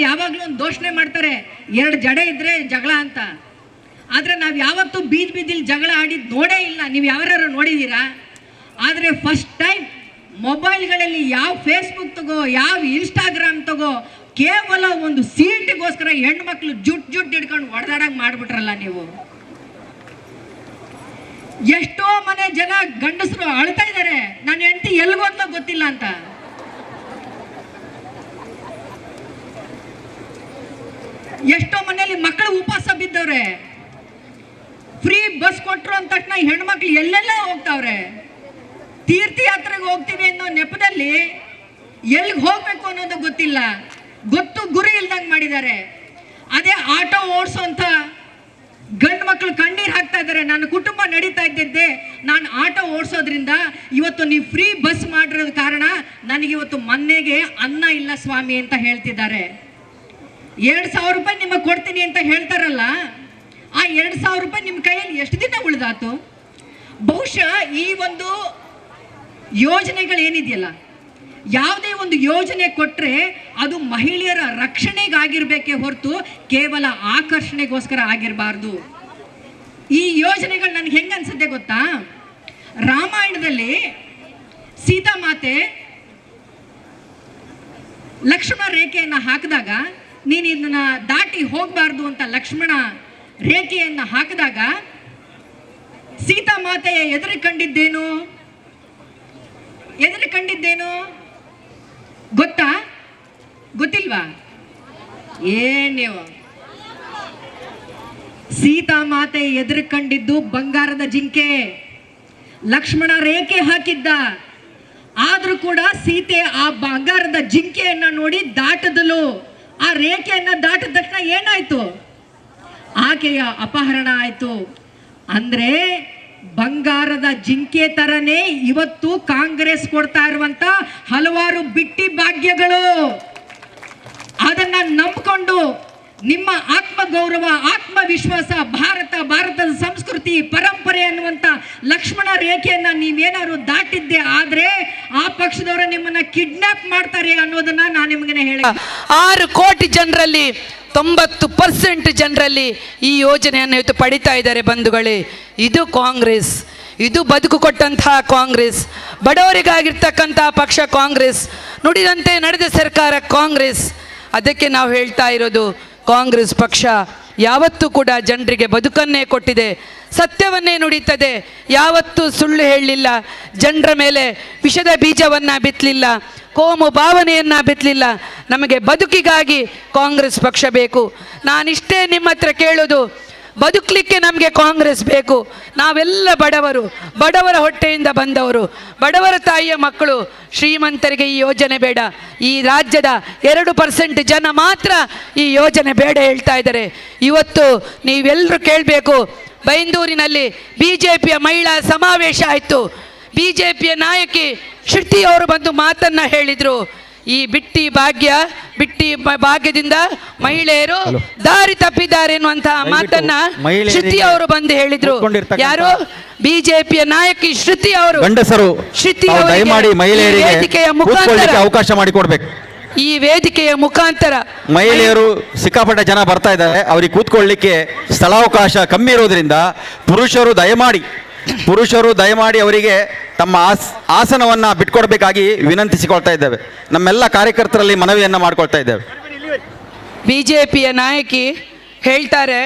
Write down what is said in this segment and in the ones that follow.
ಟಿವಿನಲ್ಲಿ ಯಾವಾಗಲೂ ಒಂದು ದೋಷಣೆ ಮಾಡ್ತಾರೆ. ಎರಡು ಜಡೆ ಇದ್ರೆ ಜಗಳ ಅಂತ. ಆದರೆ ನಾವು ಯಾವತ್ತೂ ಬೀದ್ ಬೀದಿಲಿ ಜಗಳ ಆಡಿದ್ದು ನೋಡೇ ಇಲ್ಲ. ನೀವು ಯಾರು ನೋಡಿದ್ದೀರಾ ಆದರೆ ಫಸ್ಟ್ ಟೈಮ್ ಮೊಬೈಲ್ಗಳಲ್ಲಿ ಯಾವ ಫೇಸ್ಬುಕ್ ತಗೋ, ಯಾವ ಇನ್ಸ್ಟಾಗ್ರಾಮ್ ತಗೋ, ಕೇವಲ ಒಂದು ಸೀಟಿಗೋಸ್ಕರ ಹೆಣ್ಮಕ್ಳು ಜುಟ್ ಜುಟ್ ಹಿಡ್ಕೊಂಡು ಹೊಡೆದಾಡಂಗೆ ಮಾಡ್ಬಿಟ್ರಲ್ಲ ನೀವು. ಎಷ್ಟೋ ಮನೆ ಜನ ಗಂಡಸರು ಅಳ್ತಾ ಇದ್ದಾರೆ ನನ್ನ ಹೆಂಡತಿ ಎಲ್ಗೋದ್ಲೋ ಗೊತ್ತಿಲ್ಲ ಅಂತ ಎಷ್ಟೋ ಮನೆಯಲ್ಲಿ ಮಕ್ಕಳು ಉಪವಾಸ ಬಿದ್ದವ್ರೆ. ಫ್ರೀ ಬಸ್ ಕೊಟ್ಟರು ಅಂದ ತಕ್ಷಣ ಹೆಣ್ಮಕ್ಳು ಎಲ್ಲೆಲ್ಲ ಹೋಗ್ತಾವ್ರೆ. ತೀರ್ಥಯಾತ್ರೆಗೆ ಹೋಗ್ತೀವಿ ಅನ್ನೋ ನೆಪದಲ್ಲಿ ಎಲ್ಲಿಗೆ ಹೋಗ್ಬೇಕು ಅನ್ನೋದು ಗೊತ್ತಿಲ್ಲ. ಗೊತ್ತು ಗುರಿ ಇಲ್ದಂಗೆ ಮಾಡಿದ್ದಾರೆ. ಅದೇ ಆಟೋ ಓಡಿಸೋಂಥ ಗಂಡು ಮಕ್ಕಳು ಕಣ್ಣೀರು ಹಾಕ್ತಾ ಇದ್ದಾರೆ. ನನ್ನ ಕುಟುಂಬ ನಡೀತಾ ಇದ್ದಿದ್ದೆ. ನಾನು ಆಟೋ ಓಡಿಸೋದ್ರಿಂದ ಇವತ್ತು ನೀವು ಫ್ರೀ ಬಸ್ ಮಾಡಿರೋದ ಕಾರಣ ನನಗಿವತ್ತು ಮನೆಗೆ ಅನ್ನ ಇಲ್ಲ ಸ್ವಾಮಿ ಅಂತ ಹೇಳ್ತಿದ್ದಾರೆ. ಎರಡು ಸಾವಿರ ರೂಪಾಯಿ ನಿಮಗೆ ಕೊಡ್ತೀನಿ ಅಂತ ಹೇಳ್ತಾರಲ್ಲ, ಆ ಎರಡು ಸಾವಿರ ರೂಪಾಯಿ ನಿಮ್ಮ ಕೈಯಲ್ಲಿ ಎಷ್ಟು ದಿನ ಉಳಿದಾತು? ಬಹುಶಃ ಈ ಒಂದು ಯೋಜನೆಗಳೇನಿದೆಯಲ್ಲ, ಯಾವುದೇ ಒಂದು ಯೋಜನೆ ಕೊಟ್ಟರೆ ಅದು ಮಹಿಳೆಯರ ರಕ್ಷಣೆಗಾಗಿರ್ಬೇಕೇ ಹೊರತು ಕೇವಲ ಆಕರ್ಷಣೆಗೋಸ್ಕರ ಆಗಿರಬಾರ್ದು. ಈ ಯೋಜನೆಗಳು ನನಗೆ ಹೆಂಗೆ ಅನ್ಸುತ್ತೆ ಗೊತ್ತಾ? ರಾಮಾಯಣದಲ್ಲಿ ಸೀತಾಮಾತೆ ಲಕ್ಷ್ಮಣ ರೇಖೆಯನ್ನು ಹಾಕಿದಾಗ ನೀನು ಇದನ್ನ ದಾಟಿ ಹೋಗಬಾರ್ದು ಅಂತ ಲಕ್ಷ್ಮಣ ರೇಖೆಯನ್ನು ಹಾಕಿದಾಗ ಸೀತಾಮಾತೆಯ ಎದುರು ಕಂಡಿದ್ದೇನು? ಎದುರು ಕಂಡಿದ್ದೇನು? ಗೊತ್ತಾ? ಗೊತ್ತಿಲ್ವಾ? ಏನ್ ನೀವು? ಸೀತಾಮಾತೆ ಎದುರು ಕಂಡಿದ್ದು ಬಂಗಾರದ ಜಿಂಕೆ. ಲಕ್ಷ್ಮಣ ರೇಖೆ ಹಾಕಿದ್ದ. ಆದ್ರೂ ಕೂಡ ಸೀತೆ ಆ ಬಂಗಾರದ ಜಿಂಕೆಯನ್ನ ನೋಡಿ ದಾಟದಲು ಆ ರೇಖೆಯನ್ನು ದಾಟಿದ ತಕ್ಷಣ ಏನಾಯ್ತು? ಆಕೆಯ ಅಪಹರಣ ಆಯಿತು. ಅಂದ್ರೆ ಬಂಗಾರದ ಜಿಂಕೆ ತರನೇ ಇವತ್ತು ಕಾಂಗ್ರೆಸ್ ಕೊಡ್ತಾ ಇರುವಂತ ಹಲವಾರು ಬಿಟ್ಟಿ ಭಾಗ್ಯಗಳು. ಅದನ್ನ ನಂಬಿಕೊಂಡು ನಿಮ್ಮ ಆತ್ಮಗೌರವ, ಆತ್ಮವಿಶ್ವಾಸ, ಭಾರತ, ಭಾರತದ ಸಂಸ್ಕೃತಿ, ಪರಂಪರೆ ಅನ್ನುವಂಥ ಲಕ್ಷ್ಮಣ ರೇಖೆಯನ್ನು ನೀವೇನಾದ್ರು ದಾಟಿದ್ದೆ ಆದರೆ ಆ ಪಕ್ಷದವರು ನಿಮ್ಮನ್ನ ಕಿಡ್ನಾಪ್ ಮಾಡ್ತಾರೆ ಅನ್ನೋದನ್ನ ನಾನು ನಿಮ್ಗೆ ಹೇಳ. ಆರು ಕೋಟಿ ಜನರಲ್ಲಿ, ತೊಂಬತ್ತು ಪರ್ಸೆಂಟ್ ಜನರಲ್ಲಿ ಈ ಯೋಜನೆಯನ್ನು ಇವತ್ತು ಪಡಿತಾ ಇದ್ದಾರೆ ಬಂಧುಗಳೇ. ಇದು ಕಾಂಗ್ರೆಸ್, ಇದು ಬದುಕು ಕೊಟ್ಟಂತಹ ಕಾಂಗ್ರೆಸ್ ಬಡವರಿಗಾಗಿರ್ತಕ್ಕಂತಹ ಪಕ್ಷ ಕಾಂಗ್ರೆಸ್, ನುಡಿದಂತೆ ನಡೆದ ಸರ್ಕಾರ ಕಾಂಗ್ರೆಸ್. ಅದಕ್ಕೆ ನಾವು ಹೇಳ್ತಾ ಇರೋದು ಕಾಂಗ್ರೆಸ್ ಪಕ್ಷ ಯಾವತ್ತೂ ಕೂಡ ಜನರಿಗೆ ಬದುಕನ್ನೇ ಕೊಟ್ಟಿದೆ, ಸತ್ಯವನ್ನೇ ನುಡಿತದೆ, ಯಾವತ್ತೂ ಸುಳ್ಳು ಹೇಳಲಿಲ್ಲ, ಜನರ ಮೇಲೆ ವಿಷದ ಬೀಜವನ್ನು ಬಿತ್ತಲಿಲ್ಲ, ಕೋಮು ಭಾವನೆಯನ್ನು ಬಿತ್ತಲಿಲ್ಲ. ನಮಗೆ ಬದುಕಿಗಾಗಿ ಕಾಂಗ್ರೆಸ್ ಪಕ್ಷ ಬೇಕು. ನಾನಿಷ್ಟೇ ನಿಮ್ಮ ಹತ್ರ ಕೇಳೋದು ಬದುಕಲಿಕ್ಕೆ ನಮಗೆ ಕಾಂಗ್ರೆಸ್ ಬೇಕು. ನಾವೆಲ್ಲ ಬಡವರು, ಬಡವರ ಹೊಟ್ಟೆಯಿಂದ ಬಂದವರು. ಬಡವರ ತಾಯಿಯ ಮಕ್ಕಳು, ಶ್ರೀಮಂತರಿಗೆ ಈ ಯೋಜನೆ ಬೇಡ. ಈ ರಾಜ್ಯದ ಎರಡು ಪರ್ಸೆಂಟ್ ಜನ ಮಾತ್ರ ಈ ಯೋಜನೆ ಬೇಡ ಹೇಳ್ತಾ ಇದ್ದಾರೆ. ಇವತ್ತು ನೀವೆಲ್ಲರೂ ಕೇಳಬೇಕು, ಬೈಂದೂರಿನಲ್ಲಿ ಬಿ ಜೆ ಪಿಯ ಮಹಿಳಾ ಸಮಾವೇಶ ಆಯಿತು. ಬಿ ಜೆ ಪಿಯ ನಾಯಕಿ ಶೃತಿ ಅವರು ಬಂದು ಮಾತನ್ನ ಹೇಳಿದರು. ಈ ಬಿಟ್ಟಿ ಭಾಗ್ಯ ಬಿಟ್ಟಿ ಭಾಗ್ಯದಿಂದ ಮಹಿಳೆಯರು ದಾರಿ ತಪ್ಪಿದ್ದಾರೆ ಎನ್ನುವಂತಹ ಮಾತನ್ನ ಶ್ರುತಿ ಅವರು ಬಂದು ಹೇಳಿದ್ರು. ಯಾರು? ಬಿಜೆಪಿಯ ನಾಯಕಿ ಶ್ರುತಿ ಅವರು. ಗಂಡಸರು ಶ್ರುತಿ ದಯಮಾಡಿ ಮಹಿಳೆಯರಿಗೆ ವೇದಿಕೆಯ ಮುಖಾಂತರ ಅವಕಾಶ ಮಾಡಿಕೊಡ್ಬೇಕು. ಈ ವೇದಿಕೆಯ ಮುಖಾಂತರ ಮಹಿಳೆಯರು ಸಿಕ್ಕಾಪಟ್ಟ ಜನ ಬರ್ತಾ ಇದ್ದಾರೆ. ಅವ್ರಿಗೆ ಕೂತ್ಕೊಳ್ಳಿಕ್ಕೆ ಸ್ಥಳಾವಕಾಶ ಕಮ್ಮಿ ಇರೋದ್ರಿಂದ ಪುರುಷರು ದಯಮಾಡಿ ಪುರುಷರು ದಯಮಾಡಿ ಅವರಿಗೆ ತಮ್ಮ ಆಸ್, ಆಸನವನ್ನು ಬಿಟ್ಕೊಡ್ಬೇಕಾಗಿ ವಿನಂತಿಸಿಕೊಳ್ತಾ ಇದ್ದೇವೆ. ನಮ್ಮೆಲ್ಲ ಕಾರ್ಯಕರ್ತರಲ್ಲಿ ಮನವಿಯನ್ನು ಮಾಡ್ಕೊಳ್ತಾ ಇದ್ದೇವೆ. ಬಿಜೆಪಿಯ ನಾಯಕಿ ಹೇಳ್ತಾರೆ,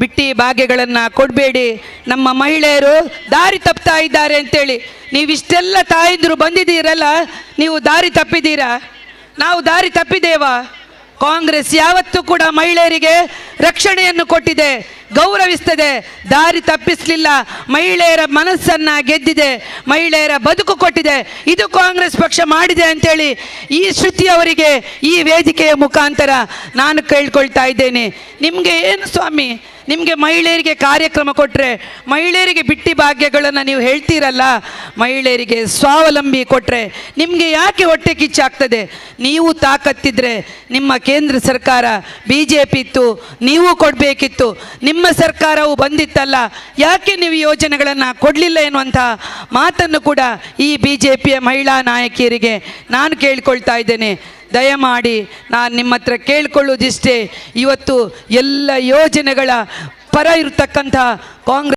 ಬಿಟ್ಟಿ ಭಾಗ್ಯಗಳನ್ನು ಕೊಡಬೇಡಿ, ನಮ್ಮ ಮಹಿಳೆಯರು ದಾರಿ ತಪ್ತಾ ಇದ್ದಾರೆ ಅಂತೇಳಿ. ನೀವಿಷ್ಟೆಲ್ಲ ತಾಯಂದಿರು ಬಂದಿದ್ದೀರಲ್ಲ, ನೀವು ದಾರಿ ತಪ್ಪಿದ್ದೀರಾ? ನಾವು ದಾರಿ ತಪ್ಪಿದ್ದೇವಾ? ಕಾಂಗ್ರೆಸ್ ಯಾವತ್ತೂ ಕೂಡ ಮಹಿಳೆಯರಿಗೆ ರಕ್ಷಣೆಯನ್ನು ಕೊಟ್ಟಿದೆ. ಗೌರವಿಸ್ತದೆ, ದಾರಿ ತಪ್ಪಿಸಲಿಲ್ಲ. ಮಹಿಳೆಯರ ಮನಸ್ಸನ್ನು ಗೆದ್ದಿದೆ, ಮಹಿಳೆಯರ ಬದುಕು ಕೊಟ್ಟಿದೆ. ಇದು ಕಾಂಗ್ರೆಸ್ ಪಕ್ಷ ಮಾಡಿದೆ ಅಂತೇಳಿ ಈ ಶ್ರುತಿ ಅವರಿಗೆ ಈ ವೇದಿಕೆಯ ಮುಖಾಂತರ ನಾನು ಕೇಳ್ಕೊಳ್ತಾ ಇದ್ದೇನೆ. ನಿಮಗೆ ಏನು ಸ್ವಾಮಿ? ನಿಮಗೆ ಮಹಿಳೆಯರಿಗೆ ಕಾರ್ಯಕ್ರಮ ಕೊಟ್ಟರೆ ಮಹಿಳೆಯರಿಗೆ ಬಿಟ್ಟಿ ಭಾಗ್ಯಗಳನ್ನು ನೀವು ಹೇಳ್ತೀರಲ್ಲ, ಮಹಿಳೆಯರಿಗೆ ಸ್ವಾವಲಂಬಿ ಕೊಟ್ಟರೆ ನಿಮಗೆ ಯಾಕೆ ಹೊಟ್ಟೆ ಕಿಚ್ಚಾಗ್ತದೆ? ನೀವು ತಾಕತ್ತಿದ್ರೆ ನಿಮ್ಮ ಕೇಂದ್ರ ಸರ್ಕಾರ ಬಿ ಜೆ ಪಿ ಇತ್ತು ನೀವು ಕೊಡಬೇಕಿತ್ತು, ನಿಮ್ಮ ಸರ್ಕಾರವು ಬಂದಿತ್ತಲ್ಲ, ಯಾಕೆ ನೀವು ಯೋಜನೆಗಳನ್ನು ಕೊಡಲಿಲ್ಲ ಎನ್ನುವಂಥ ಮಾತನ್ನು ಕೂಡ ಈ ಬಿ ಜೆ ಪಿಯ ಮಹಿಳಾ ನಾಯಕಿಯರಿಗೆ ನಾನು ಕೇಳಿಕೊಳ್ತಾ ಇದ್ದೇನೆ. ದಯಮಾಡಿ ನಾನು ನಿಮ್ಮ ಹತ್ರ ಕೇಳ್ಕೊಳ್ಳೋದಿಷ್ಟೇ ಇವತ್ತು ಎಲ್ಲ ಯೋಜನೆಗಳ ಪರ ಇರತಕ್ಕಂಥ ಕಾಂಗ್ರೆಸ್